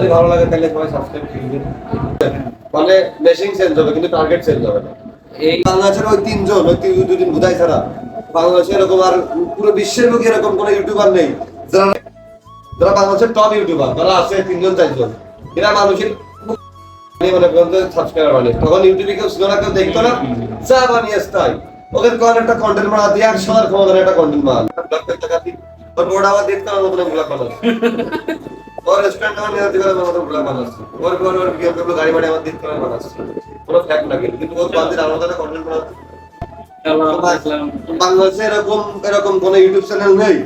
যদি ভালো লাগে তাহলে সবাই সাবস্ক্রাইব করবেন মানে মেশিং চেঞ্জ হবে কিন্তু টার্গেট চেঞ্জ হবে না। এই বাংলাদেশের ওই তিনজন ওই তিন দুদিন বুধাই ছাড়া। বাংলাদেশে এরকম আর পুরো বিশ্বের বুকে এরকম কোনো ইউটিউবার নেই। যারা যারা বাংলাদেশের টপ ইউটিউবার যারা আছে তিনজন চারজন। এরা মানুষের মানে পর্যন্ত সাবস্ক্রাইবার বানিয়ে তখন ইউটিউবে কেউ ছিল না কেউ দেখতো না। যা বানিয়ে তাই ওদের কোন একটা কন্টেন্ট বানা দিয়ে একশো আর ক্ষমতা একটা কন্টেন্ট বানান আবার দেখতে হবে ওর রেস্টুরেন্ট আমার নিয়ে দিকে বানাচ্ছে ওর ওর ওর গাড়ি বাড়ি আমার বানাচ্ছে কোনো ফ্যাক্ট লাগে কিন্তু ওর বাদ দিয়ে আলাদা কন্টেন্ট বানাচ্ছে বাংলাদেশে এরকম এরকম কোন ইউটিউব চ্যানেল নেই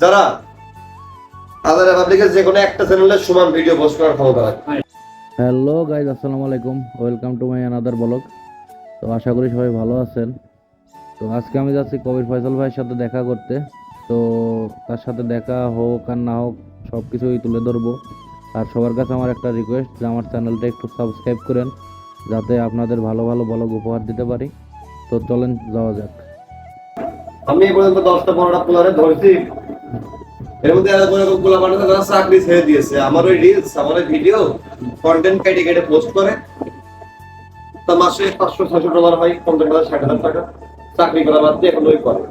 যারা আদার পাবলিকের যে কোনো একটা চ্যানেলের সমান ভিডিও পোস্ট করার ক্ষমতা রাখে। হ্যালো গাইজ আসসালামু আলাইকুম। Welcome to my another blog তো আশা করি সবাই ভালো আছেন। তো আজকে আমি যাচ্ছি কবির ফয়সাল ভাইয়ের সাথে দেখা করতে। তো তার সাথে দেখা হোক আর না হোক সব কিছুই তুলে ধরবো। আর সবার কাছে আমার একটা রিকোয়েস্ট যে আমার চ্যানেলটা একটু সাবস্ক্রাইব করেন, যাতে আপনাদের ভালো ভালো ব্লগ উপহার দিতে পারি। তো চলেন, যাওয়া যাক। আমি এই পর্যন্ত দশটা পনেরোটা পোলারে ধরছি। এর মধ্যে এরকম এরকম পোলা বানাতে তারা চাকরি ছেড়ে দিয়েছে। আমার ওই রিলস আমার ওই ভিডিও কন্টেন্ট কেটে কেটে পোস্ট করে। তা মাসে পাঁচশো ছশো ডলার হয় কন্টেন্ট করে ষাট হাজার টাকা। চাকরি করা বাদ দিয়ে এখন ওই করে।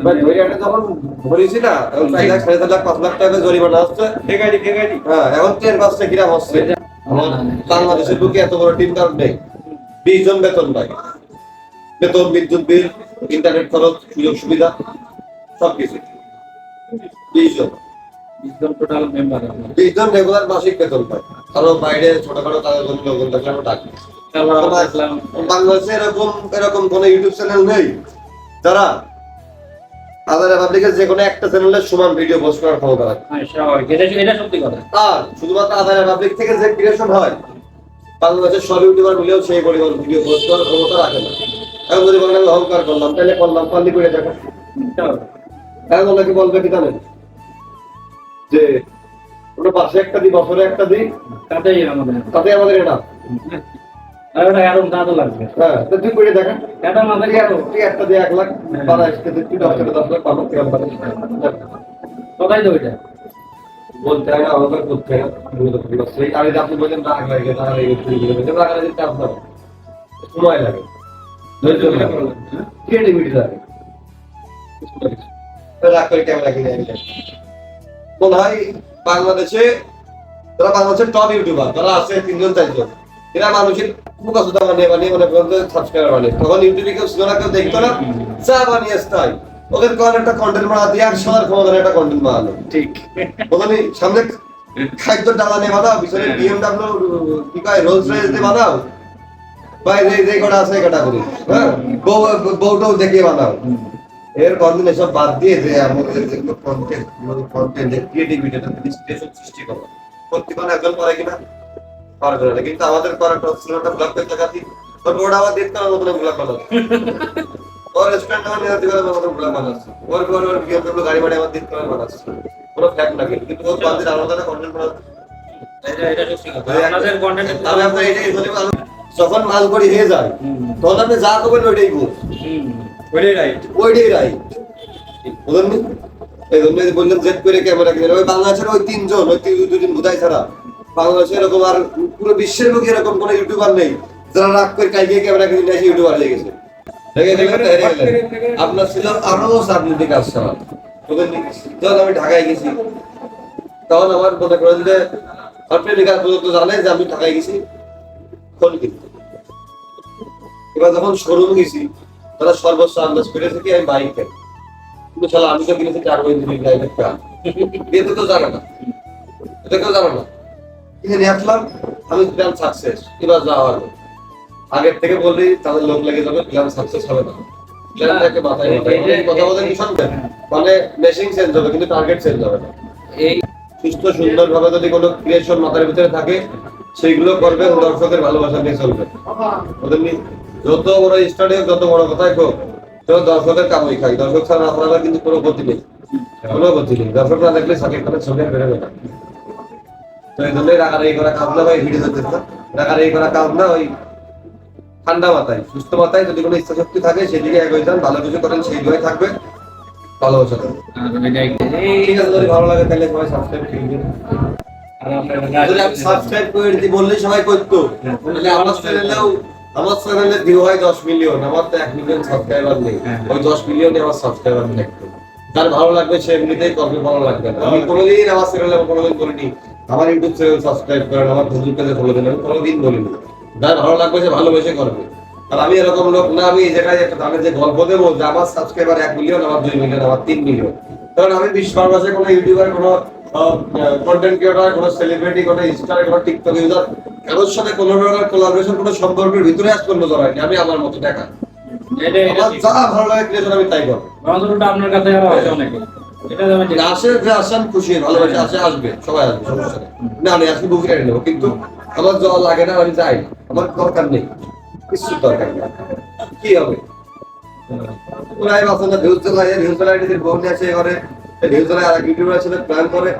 এবার ধরিয়াটা যখন ধরেছি না এখন চার লাখ সাড়ে চার লাখ পাঁচ লাখ টাকা জরিমানা হ্যাঁ এখন ট্রেন বাসটা কিরাম হচ্ছে। বাংলাদেশের বুকে এত বড় টিম কার্ড নেই। বিশ জন বেতন পাই বেতন বিদ্যুৎ বিল ইন্টারনেট খরচ সুযোগ সুবিধা সবকিছু। বিশ জন। বিশজন টোটাল মেম্বার বিশ জন রেগুলার মাসিক বেতন পায়। কারও বাইরে ছোটখাটো জন্য লোকজন থাকলে আমরা ডাকি বাংলাদেশে এরকম এরকম কোন ইউটিউব চ্যানেল নেই। যারা আদার পাবলিকের যে কোনো একটা চ্যানেলের সমান ভিডিও পোস্ট করার ক্ষমতা রাখে। হ্যাঁ এটা সত্যি কথা। আর শুধুমাত্র আদার পাবলিক থেকে যে ক্রিয়েশন হয় বাংলাদেশের সব ইউটিউবার মিলেও সেই পরিমাণ ভিডিও পোস্ট করার ক্ষমতা রাখে না। এখন যদি বলেন আমি অহংকার করলাম তাহলে করলাম পাল্লি করে দেখো। এখন ওনাকে বলবে কি জানেন? যে ওটা পাশে একটা দিই বছরে একটা দিই তাতেই আমাদের তাতে আমাদের এটা তুই করে দেখেন। এটা আমাদের তুই এক- তুই একটা দিয়ে এক লাখ বাড়াইস কিন্তু তুই দশ টাকা দশ লাখ পাবো। তুই আমার কথাই তো ওইটা বলতে হয় করতে হয় না এগুলো তো ঠিক আছে। এই আমি যে আপনি বলছেন রাগ লাগে রাগ লাগে চুরি করে বলছেন, রাগ লাগে চাপ দাও সময় লাগে। ধৈর্য লাগে। ক্রিয়েটিভিটি লাগে। রাগ করে ক্যামেরা কিনে মনে হয় বাংলাদেশে যারা বাংলাদেশের টপ ইউটিউবার যারা আছে তিনজন চারজন এরা মানুষের মুখাসুদা বানিয়ে বানিয়ে মনে করেন সাবস্ক্রাইবার বানিয়ে। তখন ইউটিউবে কেউ ছিল না কেউ দেখতো না যা বানিয়ে তাই। ওদের কোন একটা কন্টেন্ট বানা দিয়ে একশো আর ক্ষমতা একটা কন্টেন্ট বানালো। ঠিক। ওখানে সামনে খাদ্য ডালা নিয়ে বানাও পিছনে বিএমডাব্লিউ কি কয় রোলস রয়েস দিয়ে বানাও বা এই যে- কটা আছে কটা করি। হ্যাঁ? বউ বউটাও দেখিয়ে বানাও এর কন্টেন্ট এসব বাদ দিয়ে যে আমাদের কন্টেন্ট কন্টেন্ট ক্রিয়েটিভিটি সৃষ্টি করো। প্রত্যেকজন একজন করে কিনা? পারবে না কিন্তু আমাদের করাটা লাগাতি তোর রোড আবার দেখতে হবে ব্লগ বানাচ্ছে ওর রেস্টুরেন্ট আমার নিয়ে ব্লগ বানাচ্ছে ওর ওর ওর বিএমডব্লিউ গাড়ি বাড়ি আমার দেখতে হবে কোনো ফ্যাক্ট লাগে কিন্তু। ওর আলাদা কন্টেন্ট বলি আমি- যখন মাল করি হয়ে যায় তখন আপনি যা করবেন ওইটাই বল ওইটাই রাইট ওইটাই রাইট বুঝলেন নি? এই জন্য বললাম জেদ করে ক্যামেরা কিনে ওই বাংলাদেশের ওই তিনজন ওই তিন দুদিন বুধাই ছাড়া। বাংলাদেশে এরকম আর পুরো বিশ্বের বুকে এরকম কোনো ইউটিউবার নেই, যারা রাগ করে ক্যামেরা কিনে ইউটিউবার হয়ে গেছে। আপনার ছিল আরও রাজনীতি কাজ করা বুঝলেন নি? যখন আমি ঢাকায় গেছি। তখন আমার মনে যে পর্যন্ত জানে যে আমি ঢাকায় গেছি। ফোন কিনতে এবার যখন শোরুম গেছি, তারা সর্বোচ্চ আন্দাজ করেছে কি, আমি বাইক কেন কিন্তু আমি তো কিনেছি দিন ড্রাইভের প্যান দিয়ে তো জানে না। এটা কেউ জানে না। নিয়ে আসলাম আমি প্ল্যান সাকসেস এবার যাওয়া হবে। আগের থেকে বললি তাদের লোক লেগে যাবে প্ল্যান সাকসেস হবে না। প্ল্যানটাকে মাথায় মাথায় এই যে- এই কথা বলেন কি শুনবেন মানে মেশিং চেঞ্জ হবে কিন্তু টার্গেট চেঞ্জ হবে না। এই সুস্থ সুন্দর যদি কোনো ক্রিয়েশন মাথার ভিতরে থাকে সেইগুলো করবে দর্শকের ভালোবাসা নিয়ে চলবে। ওদের যত বড় স্টাডি হোক যত বড় কথাই হোক তো দর্শকের কামাই খাই। দর্শক ছাড়া আপনারা কিন্তু কোনো গতি নেই। কোনো গতি নেই। দর্শক না দেখলে সাকিব খানের ছবি আর বেরোবে না। জন্যই করা করা ওই ঠান্ডা মাথায়, সুস্থ মাথায়, যদি কোনো ইচ্ছা শক্তি থাকে, সেদিকে এগোয় যান। ভালো কিছু করেন, সেই থাকবে। ঠিক আছে, যদি ভালো লাগে তাহলে সবাই সাবস্ক্রাইব করে দিন করতো। হ্যাঁ। আমার আমার হয় দশ মিলিয়ন আমার তো এক মিলিয়ন সাবস্ক্রাইবার নেই। হ্যাঁ। ওই দশ আমার সাবস্ক্রাইবার দেখতো যার ভালো লাগবে সে এমনিতেই করবে, ভালো লাগবে আমি কোনোদিন আমার চ্যানেলে কোনোদিন বলিনি আমার ইউটিউব চ্যানেল সাবস্ক্রাইব করেন আমার ফেসবুক পেজে ফলো দিন আমি কোনোদিন বলিনি। যার ভালো লাগবে সে ভালোবেসে করবে। আর আমি এরকম লোক না আমি এই জায়গায় একটা তাদের যে গল্প দেবো যে আমার সাবস্ক্রাইবার এক মিলিয়ন আমার দুই মিলিয়ন আমার তিন মিলিয়ন কারণ আমি বিশ্ব মাসে কোনো ইউটিউবার কোনো কন্টেন্ট ক্রিয়েটর কোনো সেলিব্রিটি কোনো ইনস্টার কোনো টিকটক ইউজার কারোর সাথে কোনো ধরনের কোলাবোরেশন কোনো সম্পর্কের ভিতরে আজ পর্যন্ত জড়াইনি আমি আমার মতো দেখা। আমার যা ভালো লাগে ক্রিয়েশন আমি তাই করব। আপনার কাছে অনেকে। আসে যে আসে আমি খুশি ভালোবাসে আসে আসবে সবাই আসবে সমস্যা নেই। না আমি আজকে বুকে এনে নেব কিন্তু আমার জল লাগে না আমি যাই আমার দরকার নেই কিছু দরকার নেই। কি হবে? বাসন না ভিউজ ভিউজ নিজের ভিউজ আর ইউটিউবের সাথে প্ল্যান করে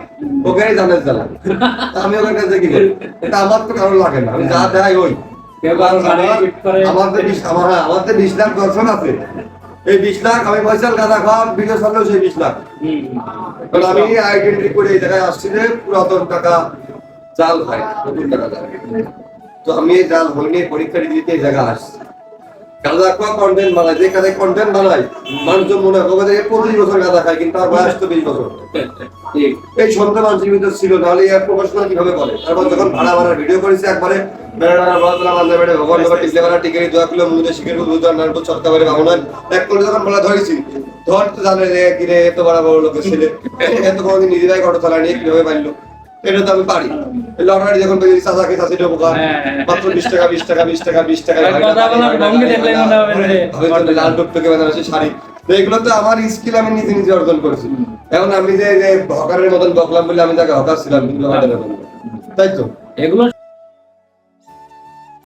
ওকেই জানে চালা আমি ওখানে কাছে কি করি এটা আমার তো কারও লাগে না আমি যা দেয় ওই। আমাদের আমাদের বিশ লাখ দর্শন আছে এই বিশ লাখ আমি পয়সার গাঁদা খাওয়া ভিডিও সামনেও সেই বিশ লাখ। কারণ আমি আইডেন্টি করে এই জায়গায় আসছি যে পুরাতন টাকা জাল ভাই নতুন টাকা জাল তো আমি এই জাল হই নিয়ে পরীক্ষা দিতে এই জায়গায় আসছি। গাঁদা খাওয়া কন্টেন্ট বানাই যে কাজে কন্টেন্ট বানাই মানুষজন মনে হবে যে পঁচিশ বছর গাঁদা খায় কিন্তু তার বয়স তো বিশ বছর। এই সন্ধ্যা মানুষের ভিতরে ছিল নাহলে এই প্রফেশনাল কীভাবে করে তারপর যখন ভাড়া ভাড়া ভিডিও করেছি একবারে বেড়ে ভগবান বাবা টিকলে বেড়া টিকে দোয়া কিলো মুদে শিখের বুধ নারপুর ছটকা বেড়ে ভাবনায় এক করে যখন বলা ধরেছি ধর তো জানে রে কি রে এত বড় বড় লোকের ছেলে। এত কোনোদিন নিজেরাই অটো চালা নিয়ে কীভাবে পারল? এটা তো আমি পারি। লটারি যখন পেয়েছি চাচাকে চাষি দেবো হ্যাঁ, হ্যাঁ। মাত্র বিশ টাকা বিশ টাকা বিশ বিশ লাল টুকটুকে শাড়ি। তো এগুলো তো আমার স্কিল আমি নিজে নিজে অর্জন করেছি। এখন আমি যে হকারের মতন বকলাম বলে আমি তাকে হকার ছিলাম। তাই তো? এগুলো